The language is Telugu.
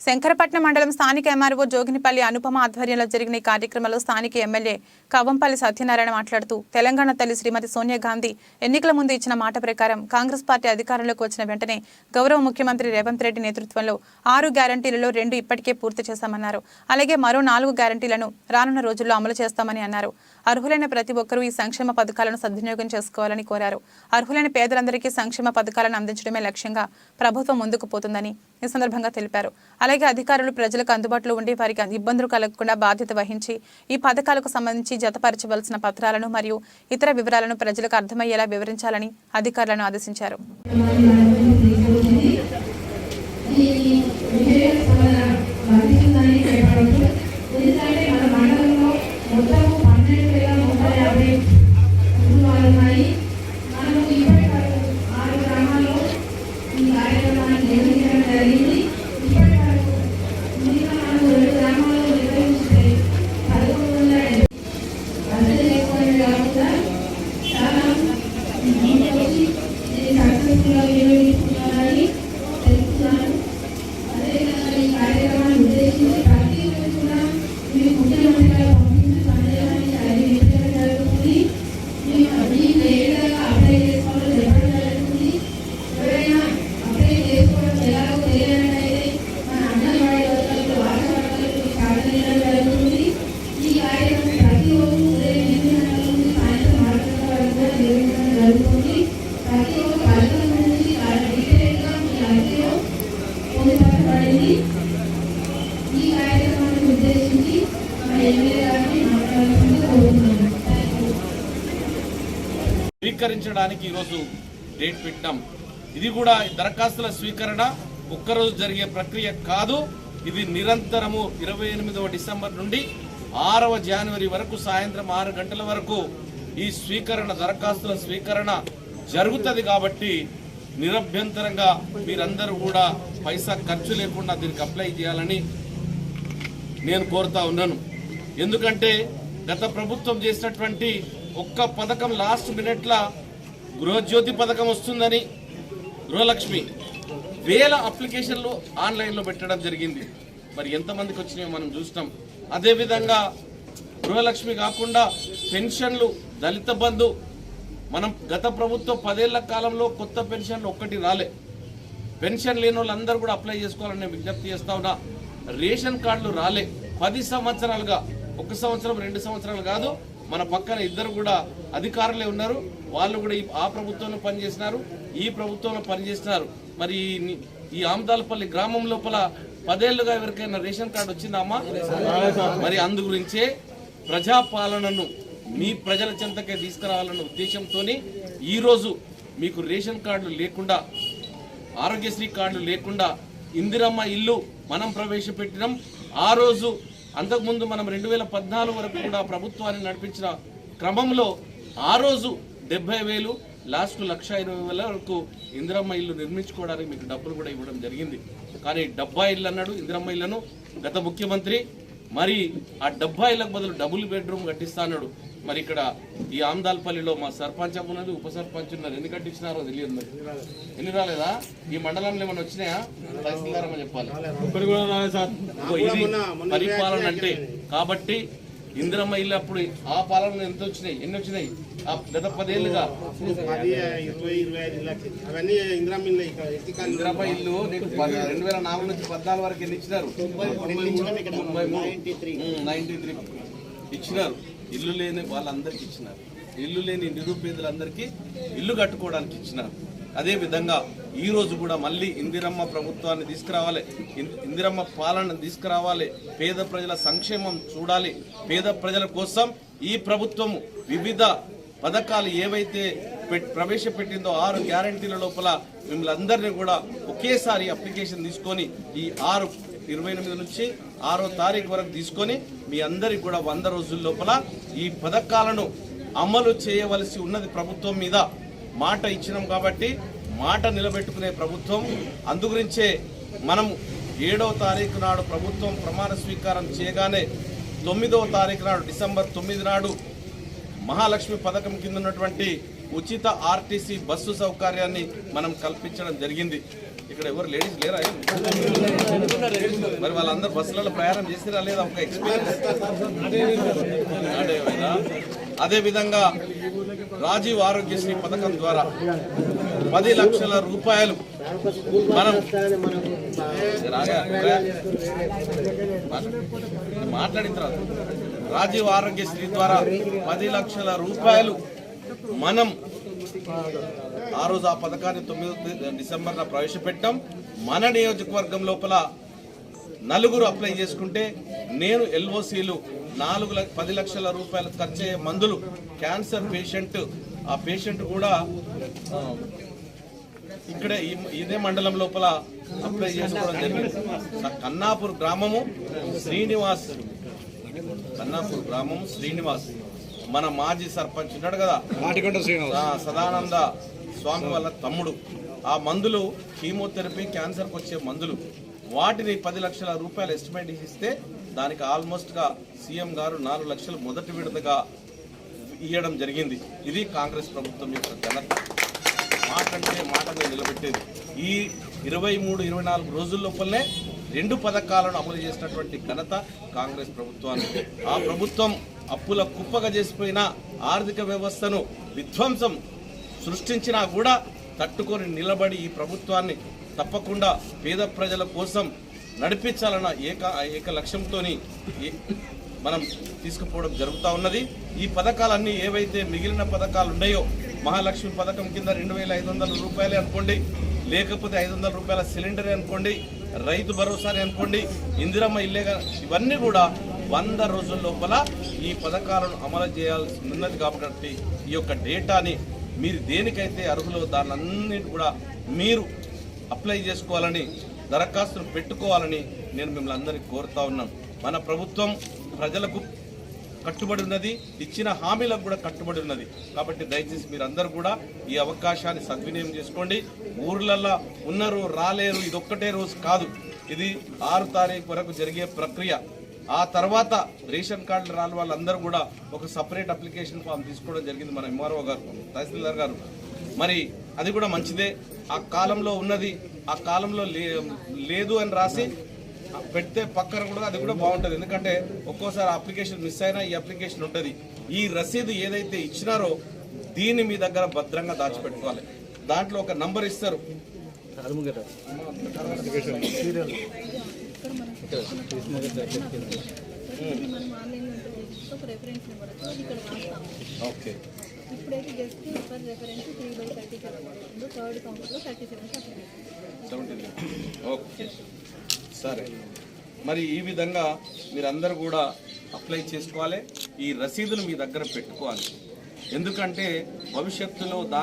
శంకరపట్నం మండలం స్థానిక ఎంఆర్ఓ జోగినిపల్లి అనుపమ ఆధ్వర్యంలో జరిగిన ఈ కార్యక్రమంలో స్థానిక ఎమ్మెల్యే కవ్వంపల్లి సత్యనారాయణ మాట్లాడుతూ తెలంగాణ తల్లి శ్రీమతి సోనియా గాంధీ ఎన్నికల ముందు ఇచ్చిన మాట ప్రకారం కాంగ్రెస్ పార్టీ అధికారంలోకి వచ్చిన వెంటనే గౌరవ ముఖ్యమంత్రి రేవంత్ రెడ్డి నేతృత్వంలో ఆరు గ్యారంటీలలో రెండు ఇప్పటికే పూర్తి చేశామన్నారు అలాగే మరో నాలుగు గ్యారంటీలను రానున్న రోజుల్లో అమలు చేస్తామని అన్నారు. అర్హులైన ప్రతి ఒక్కరూ ఈ సంక్షేమ పథకాలను సద్వినియోగం చేసుకోవాలని కోరారు. అర్హులైన పేదలందరికీ సంక్షేమ పథకాలను అందించడమే లక్ష్యంగా ప్రభుత్వం ముందుకు పోతుందని ఈ సందర్భంగా తెలిపారు. అలాగే అధికారులు ప్రజలకు అందుబాటులో ఉండి వారికి ఇబ్బందులు కలగకుండా బాధ్యత వహించి ఈ పథకాలకు సంబంధించి జతపరచవలసిన పత్రాలను మరియు ఇతర వివరాలను ప్రజలకు అర్థమయ్యేలా వివరించాలని అధికారులను ఆదేశించారు. స్వీకరించడానికి ఈరోజు డేట్ పెట్టాం ఇది కూడా దరఖాస్తుల స్వీకరణ. ఒక్కరోజు జరిగే ప్రక్రియ కాదు. ఇది నిరంతరము ఇరవై ఎనిమిదవ డిసెంబర్ నుండి ఆరవ జనవరి వరకు సాయంత్రం ఆరు గంటల వరకు ఈ స్వీకరణ దరఖాస్తుల స్వీకరణ జరుగుతుంది కాబట్టి నిరభ్యంతరంగా మీరందరూ కూడా పైసా ఖర్చు లేకుండా దీనికి అప్లై చేయాలని నేను కోరుతా ఉన్నాను. ఎందుకంటే గత ప్రభుత్వం చేసినటువంటి ఒక్క పథకం లాస్ట్ మినిట్ల గృహజ్యోతి పథకం వస్తుందని గృహలక్ష్మి వేల అప్లికేషన్లు ఆన్లైన్లో పెట్టడం జరిగింది. మరి ఎంతమందికి వచ్చినాయో మనం చూసినాం. అదేవిధంగా గృహలక్ష్మి కాకుండా పెన్షన్లు దళిత బంధు మనం గత ప్రభుత్వం పదేళ్ళ కాలంలో కొత్త పెన్షన్లు ఒక్కటి రాలే. పెన్షన్ లేని వాళ్ళందరూ కూడా అప్లై చేసుకోవాలని విజ్ఞప్తి చేస్తా ఉన్నా. రేషన్ కార్డులు రాలే. పది సంవత్సరాలుగా ఒక సంవత్సరం రెండు సంవత్సరాలు కాదు మన పక్కన ఇద్దరు కూడా అధికారులే ఉన్నారు. వాళ్ళు కూడా ఆ ప్రభుత్వంలో పనిచేసినారు. ఈ ప్రభుత్వంలో పనిచేసినారు. మరి ఈ ఆమదాలపల్లి గ్రామం లోపల పదేళ్ళుగా ఎవరికైనా రేషన్ కార్డు వచ్చిందమ్మా మరి అందు గురించే ప్రజాపాలనను మీ ప్రజల చెంతకే తీసుకురావాలన్న ఉద్దేశంతో ఈరోజు మీకు రేషన్ కార్డులు లేకుండా ఆరోగ్యశ్రీ కార్డులు లేకుండా ఇందిరమ్మ ఇల్లు మనం ప్రవేశపెట్టినాం. ఆ రోజు అంతకుముందు మనం రెండు వేల పద్నాలుగు వరకు కూడా ప్రభుత్వాన్ని నడిపించిన క్రమంలో ఆ రోజు డెబ్బై వేలు లాస్ట్ లక్ష ఇరవై వేల వరకు ఇందిరమ్మ ఇల్లు నిర్మించుకోవడానికి మీకు డబ్బులు కూడా ఇవ్వడం జరిగింది. కానీ డబ్బా ఇల్లు అన్నాడు ఇందిరమ్మ ఇళ్ళను గత ముఖ్యమంత్రి. మరి ఆ డబ్బా బదులు డబుల్ బెడ్రూమ్ కట్టిస్తా అన్నాడు. మరి ఇక్కడ ఈ ఆమ్దాల్పల్లిలో మా సర్పంచ్ అమ్మ ఉన్నది ఉప సర్పంచ్ ఉన్నారు. ఎన్ని కట్టించినారో తెలియదు మరి. ఎన్ని రాలేదా? ఈ మండలంలో ఏమైనా వచ్చినాయా? చెప్పాలి. పరిపాలన అంటే. కాబట్టి ఇందిరమ్మ ఇల్లు అప్పుడు ఆ పాలనలో ఎంత వచ్చినాయి? ఎన్ని వచ్చినాయి? ఆ గత పదేళ్ళుగా పది ఇరవై ఇరవై ఐదు లక్షలు అవన్నీ ఇందిరా మిల్ ఎత్తికాలి ఇందిరమ్మ ఇల్లు నీకు రెండు వేల నాలుగు నుంచి పద్నాలుగు వరకు ఎన్ని ఇచ్చినారు. ఉమ్, 93 ఇచ్చినారు. ఇల్లు లేని వాళ్ళందరికీ ఇచ్చినారు. ఇల్లు లేని నిరుపేదలందరికీ ఇల్లు కట్టుకోవడానికి ఇచ్చినారు. అదేవిధంగా ఈరోజు కూడా మళ్ళీ ఇందిరమ్మ ప్రభుత్వాన్ని తీసుకురావాలి. ఇందిరమ్మ పాలన తీసుకురావాలి. పేద ప్రజల సంక్షేమం చూడాలి. పేద ప్రజల కోసం ఈ ప్రభుత్వం వివిధ పథకాలు ఏవైతే పెట్- ప్రవేశపెట్టిందో ఆరు గ్యారంటీల లోపల మిమ్మల్ని అందరినీ కూడా ఒకేసారి అప్లికేషన్ తీసుకొని ఈ ఆరు ఇరవై ఎనిమిది నుంచి ఆరో తారీఖు వరకు తీసుకొని మీ అందరికి కూడా వంద రోజుల లోపల ఈ పథకాలను అమలు చేయవలసి ఉన్నది ప్రభుత్వం మీద మాట ఇచ్చినాం కాబట్టి మాట నిలబెట్టుకునే ప్రభుత్వం. అందుగురించే మనం ఏడవ తారీఖు నాడు ప్రభుత్వం ప్రమాణ స్వీకారం చేయగానే తొమ్మిదవ తారీఖు నాడు డిసెంబర్ తొమ్మిది నాడు మహాలక్ష్మి పథకం కింద ఉన్నటువంటి ఉచిత ఆర్టీసీ బస్సు సౌకర్యాన్ని మనం కల్పించడం జరిగింది. ఇక్కడ ఎవరు లేడీస్ లేరా మరి వాళ్ళందరూ బస్సులలో ప్రయాణం చేసిరా లేదా? ఒక ఎక్స్పీరియన్స్ అదేవిధంగా రాజీవ్ ఆరోగ్యశ్రీ పథకం ద్వారా పది లక్షల రూపాయలు మనం మాట్లాడిన తర్వాత రాజీవ్ ఆరోగ్యశ్రీ ద్వారా పది లక్షల రూపాయలు మనం ఆ రోజు ఆ పథకాన్ని తొమ్మిది డిసెంబర్న ప్రవేశపెట్టాం. మన నియోజకవర్గం లోపల నలుగురు అప్లై చేసుకుంటే నేను ఎల్ఓసీలు నాలుగు లక్ష పది లక్షల రూపాయలు ఖర్చు అయ్యే మందులు క్యాన్సర్ పేషెంట్ ఆ పేషెంట్ కూడా ఇక్కడే ఈ- ఇదే మండలం లోపల అప్లై చేసుకోవడం జరిగింది. కన్నాపూర్ గ్రామము శ్రీనివాస్ కన్నాపూర్ గ్రామం శ్రీనివాస్. మన మాజీ సర్పంచ్ ఉన్నాడు కదా. సదానంద స్వామి వాళ్ళ తమ్ముడు. ఆ మందులు కీమోథెరపీ క్యాన్సర్కి వచ్చే మందులు. వాటిని పది లక్షల రూపాయలు ఎస్టిమేట్ ఇస్తే దానికి ఆల్మోస్ట్గా సీఎం గారు నాలుగు లక్షలు మొదటి విడతగా ఇవ్వడం జరిగింది. ఇది కాంగ్రెస్ ప్రభుత్వం యొక్క ఘనత మాట అంటే మాట మీద నిలబెట్టేది. ఈ ఇరవై మూడు ఇరవై నాలుగు రోజుల లోపలనే రెండు పథకాలను అమలు చేసినటువంటి ఘనత కాంగ్రెస్ ప్రభుత్వానికి. ఆ ప్రభుత్వం అప్పుల కుప్పగా చేసిపోయిన ఆర్థిక వ్యవస్థను విధ్వంసం సృష్టించినా కూడా తట్టుకొని నిలబడి ఈ ప్రభుత్వాన్ని తప్పకుండా పేద ప్రజల కోసం నడిపించాలన్న ఏక ఏక లక్ష్యంతోని మనం తీసుకుపోవడం జరుగుతూ ఉన్నది. ఈ పథకాలన్నీ ఏవైతే మిగిలిన పథకాలు ఉన్నాయో మహాలక్ష్మి పథకం కింద రెండు వేల ఐదు వందల రూపాయలే అనుకోండి లేకపోతే ఐదు వందల రూపాయల సిలిండరే అనుకోండి రైతు భరోసానే అనుకోండి. ఇందిరమ్మ ఇల్లే ఇవన్నీ కూడా వంద రోజుల లోపల ఈ పథకాలను అమలు చేయాల్సి ఉన్నది కాబట్టి ఈ యొక్క డేటాని మీరు దేనికైతే అర్హులో దాన్ని కూడా మీరు అప్లై చేసుకోవాలని దరఖాస్తును పెట్టుకోవాలని నేను మిమ్మల్ని అందరికీ కోరుతా ఉన్నాను. మన ప్రభుత్వం ప్రజలకు కట్టుబడి ఉన్నది ఇచ్చిన హామీలకు కూడా కట్టుబడి ఉన్నది. కాబట్టి దయచేసి మీరందరూ కూడా ఈ అవకాశాన్ని సద్వినియోగం చేసుకోండి. ఊర్లల్లో ఉన్నారు రాలేరు ఇదొక్కటే రోజు కాదు. ఇది ఆరు తారీఖు వరకు జరిగే ప్రక్రియ. ఆ తర్వాత రేషన్ కార్డులు రాని వాళ్ళందరూ కూడా ఒక సపరేట్ అప్లికేషన్ ఫామ్ తీసుకోవడం జరిగింది మన ఎంఆర్ఓ గారు తహసీల్దార్ గారు. మరి అది కూడా మంచిదే. ఆ కాలంలో ఉన్నది ఆ కాలంలో లే- లేదు అని రాసి పెడితే పక్కన కూడా అది కూడా బాగుంటుంది. ఎందుకంటే ఒక్కోసారి అప్లికేషన్ మిస్ అయినా ఈ అప్లికేషన్ ఉంటుంది. ఈ రసీదు ఏదైతే ఇచ్చినారో దీన్ని మీ దగ్గర భద్రంగా దాచిపెట్టుకోవాలి. దాంట్లో ఒక నంబర్ ఇస్తారు. మనం ఆన్లైన్లో ఉంటుంది ఒక రెఫరెన్స్ నెంబర్ వచ్చి అది ఇక్కడ రాస్తాము ఓకే ఇప్పుడైతే just for reference three by thirty seven పడుతుంది. థర్డ్ కౌంట్లో థర్టీ సెవెన్ సెవెంటీన్ ఓకే సరే. మరి ఈ విధంగా మీరందరూ కూడా అప్లై చేసుకోవాలి. ఈ రసీదును మీ దగ్గర పెట్టుకోవాలి. ఎందుకంటే భవిష్యత్తులో దాని